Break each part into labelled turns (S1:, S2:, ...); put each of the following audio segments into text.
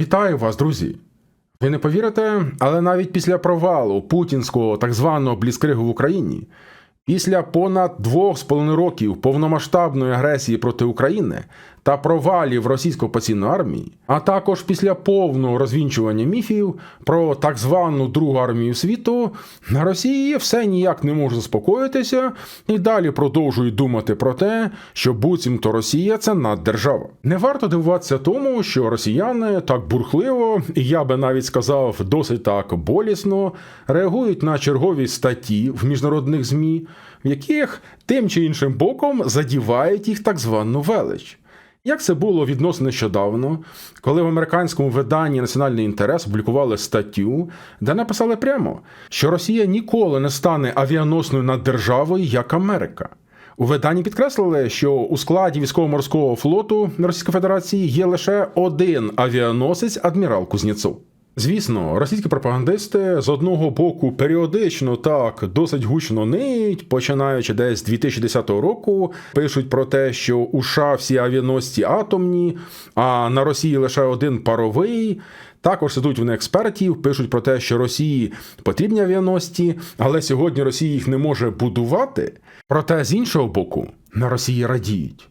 S1: Вітаю вас, друзі! Ви не повірите, але навіть після провалу путінського так званого бліскригу в Україні, після понад двох з половиною років повномасштабної агресії проти України та провалів російської окупаційної армії, а також після повного розвінчування міфів про так звану Другу армію світу, на Росії все ніяк не може заспокоїтися і далі продовжують думати про те, що буцімто Росія це наддержава. Не варто дивуватися тому, що росіяни так бурхливо, і я би навіть сказав, досить так болісно реагують на чергові статті в міжнародних ЗМІ, в яких тим чи іншим боком задівають їх так звану велич. Як це було відносно нещодавно, коли в американському виданні Національний інтерес опублікували статтю, де написали прямо, що Росія ніколи не стане авіаносною наддержавою, як Америка. У виданні підкреслили, що у складі військово-морського флоту Російської Федерації є лише один авіаносець адмірал Кузнєцов. Звісно, російські пропагандисти з одного боку періодично так досить гучно ниють, починаючи десь з 2010 року, пишуть про те, що у США всі авіаносці атомні, а на Росії лише один паровий. Також сидуть вони експертів, пишуть про те, що Росії потрібні авіаносці, але сьогодні Росія їх не може будувати. Проте з іншого боку, на Росії радіють.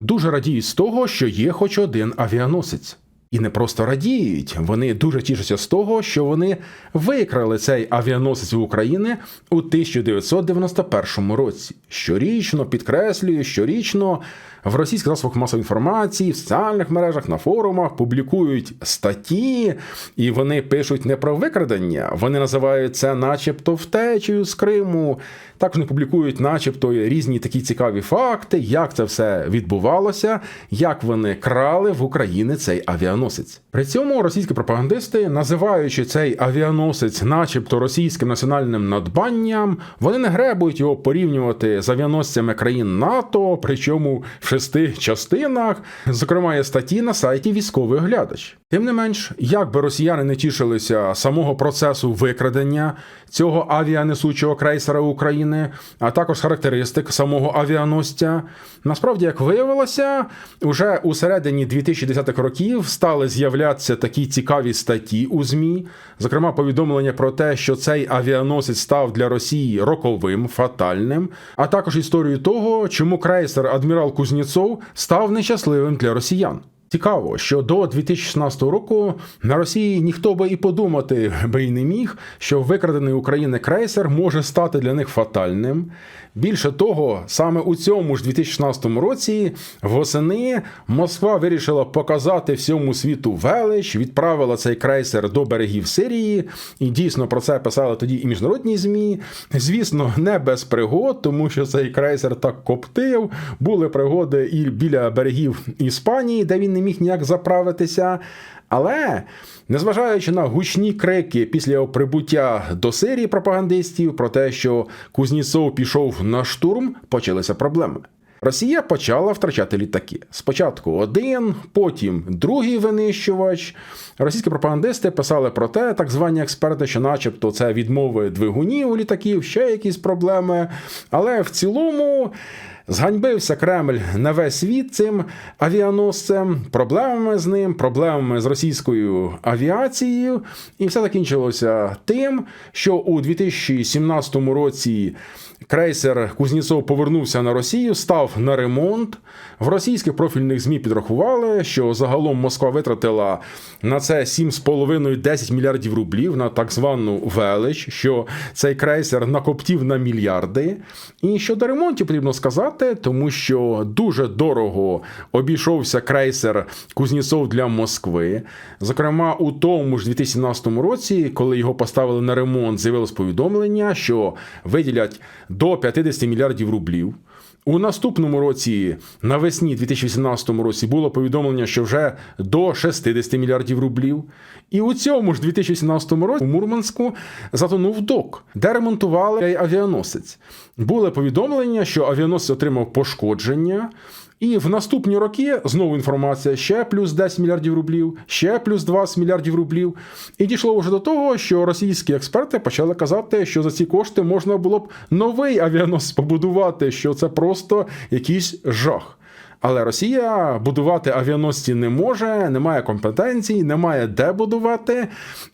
S1: Дуже радіють з того, що є хоч один авіаносець. І не просто радіють, вони дуже тішаться з того, що вони викрали цей авіаносець України у 1991 році. Щорічно підкреслюю, щорічно в російських засобах масової інформації, в соціальних мережах, на форумах публікують статті, і вони пишуть не про викрадення, вони називають це, начебто, втечею з Криму. Так вони публікують, начебто, різні такі цікаві факти, як це все відбувалося, як вони крали в Україні цей авіаносець. При цьому російські пропагандисти, називаючи цей авіаносець, начебто російським національним надбанням, вони не гребують його порівнювати з авіаносцями країн НАТО, причому в шести частинах. Зокрема, є статті на сайті військовий оглядач. Тим не менш, як би росіяни не тішилися самого процесу викрадення цього авіанесучого крейсера України, а також характеристик самого авіаносця, насправді, як виявилося, уже у середині 2010-х років стали з'являтися такі цікаві статті у ЗМІ, зокрема, повідомлення про те, що цей авіаносець став для Росії роковим, фатальним, а також історію того, чому крейсер адмірал Кузнєцов став нещасливим для росіян. Цікаво, що до 2016 року на Росії ніхто би і подумати би й не міг, що викрадений України крейсер може стати для них фатальним. Більше того, саме у цьому ж 2016 році восени Москва вирішила показати всьому світу велич, відправила цей крейсер до берегів Сирії, і дійсно про це писали тоді і міжнародні змі. Звісно, не без пригод, тому що цей крейсер так коптив. Були пригоди і біля берегів Іспанії, де він не міг ніяк заправитися. Але незважаючи на гучні крики після його прибуття до Сирії пропагандистів про те, що Кузніцов пішов на штурм, почалися проблеми. Росія почала втрачати літаки. Спочатку один, потім другий винищувач. Російські пропагандисти писали про те, так звані експерти, що, начебто, це відмови двигунів у літаків, ще якісь проблеми. Але в цілому. Зганьбився Кремль на весь світ цим авіаносцем, проблемами з ним, проблемами з російською авіацією, і все закінчилося тим, що у 2017 році крейсер Кузнєцов повернувся на Росію, став на ремонт. В російських профільних ЗМІ підрахували, що загалом Москва витратила на це 7,5-10 мільярдів рублів на так звану велич, що цей крейсер накоптів на мільярди. І щодо ремонтів потрібно сказати, тому що дуже дорого обійшовся крейсер Кузнєцов для Москви. Зокрема, у тому ж 2017 році, коли його поставили на ремонт, з'явилось повідомлення, що виділять до 50 мільярдів рублів. У наступному році, навесні 2018 році, було повідомлення, що вже до 60 мільярдів рублів. І у цьому ж 2018 році у Мурманську затонув док, де ремонтували авіаносець. Було повідомлення, що авіаносець отримав пошкодження. І в наступні роки знову інформація: ще плюс 10 мільярдів рублів, ще плюс 20 мільярдів рублів. І дійшло вже до того, що російські експерти почали казати, що за ці кошти можна було б новий авіаносець побудувати, що це просто якийсь жах. Але Росія будувати авіаносці не може, немає компетенцій, немає де будувати.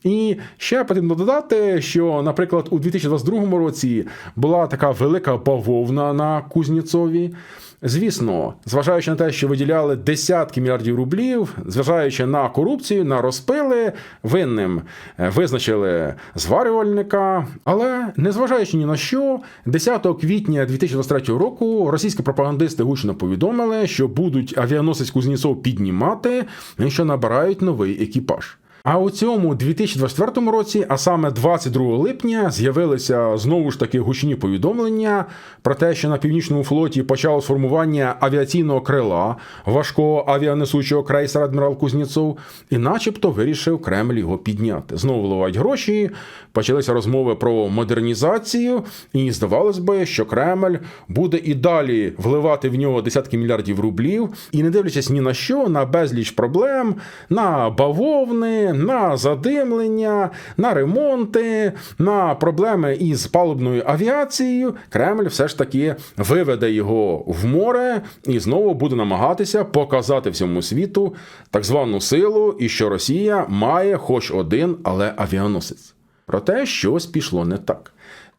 S1: І ще потрібно додати, що, наприклад, у 2022 році була така велика бавовна на Кузнєцові. Звісно, зважаючи на те, що виділяли десятки мільярдів рублів, зважаючи на корупцію, на розпили, винним е, визначили зварювальника. Але незважаючи ні на що, 10 квітня 2023 року російські пропагандисти гучно повідомили, що будуть авіаносець Кузнєцов піднімати, що набирають новий екіпаж. А у цьому 2024 році, а саме 22 липня, з'явилися знову ж таки гучні повідомлення про те, що на північному флоті почалось формування авіаційного крила важкого авіанесучого крейсера Адмірал Кузнєцов, і, начебто, вирішив Кремль його підняти. Знову вливають гроші, почалися розмови про модернізацію, і здавалось би, що Кремль буде і далі вливати в нього десятки мільярдів рублів, і не дивлячись ні на що, на безліч проблем, на бавовни на задимлення, на ремонти, на проблеми із палубною авіацією, Кремль все ж таки виведе його в море і знову буде намагатися показати всьому світу так звану силу, і що Росія має хоч один, але авіаносець. Проте щось пішло не так.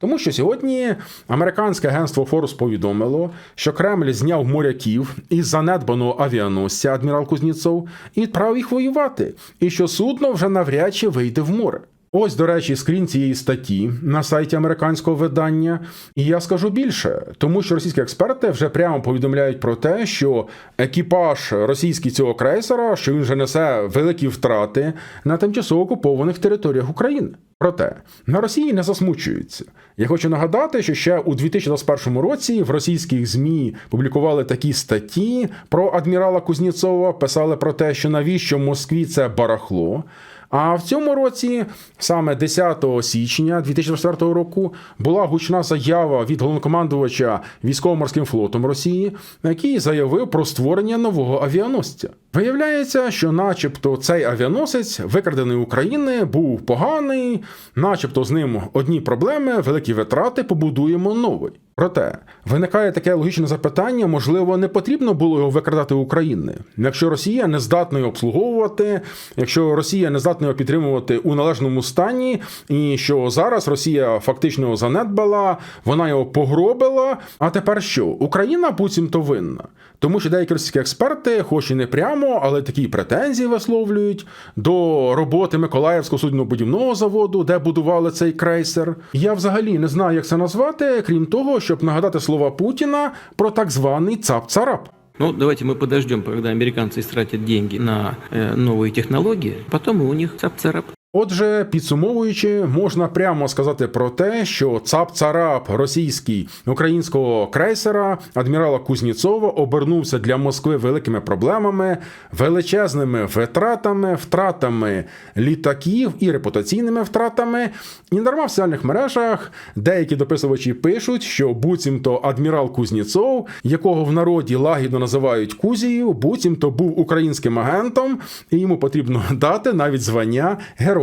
S1: Тому що сьогодні американське агентство Форус повідомило, що Кремль зняв моряків із занедбаного авіаносця адмірал Кузніцов і відправив їх воювати, і що судно вже навряд чи вийде в море. Ось, до речі, скрін цієї статті на сайті американського видання. І я скажу більше, тому що російські експерти вже прямо повідомляють про те, що екіпаж російський цього крейсера, що він вже несе великі втрати на тимчасово окупованих територіях України. Проте на Росії не засмучуються. Я хочу нагадати, що ще у 2021 році в російських змі публікували такі статті про адмірала Кузнєцова, писали про те, що навіщо в Москві це барахло. А в цьому році, саме 10 січня 2024 року, була гучна заява від головнокомандувача військово-морським флотом Росії, який заявив про створення нового авіаносця. Виявляється, що, начебто, цей авіаносець, викрадений України, був поганий, начебто з ним одні проблеми, великі витрати, побудуємо новий. Проте виникає таке логічне запитання: можливо, не потрібно було його викрадати України, якщо Росія не здатна його обслуговувати, якщо Росія не здатна його підтримувати у належному стані, і що зараз Росія фактично його занедбала, вона його погробила. А тепер що? Україна буцімто винна, тому що деякі російські експерти, хоч і не прямо, але такі претензії висловлюють до роботи Миколаївського суднобудівного заводу, де будували цей крейсер. Я взагалі не знаю, як це назвати, крім того, щоб нагадати слова Путіна про так званий цап-царап.
S2: Ну, давайте мы подождем, когда американцы истратят деньги на э, новые технологии, потом и у них цап-царап.
S1: Отже, підсумовуючи, можна прямо сказати про те, що цап-царап російський українського крейсера адмірала Кузніцова обернувся для Москви великими проблемами, величезними витратами, втратами літаків і репутаційними втратами. І дарма в соціальних мережах деякі дописувачі пишуть, що буцімто адмірал Кузніцов, якого в народі лагідно називають Кузією, буцімто був українським агентом, і йому потрібно дати навіть звання Героя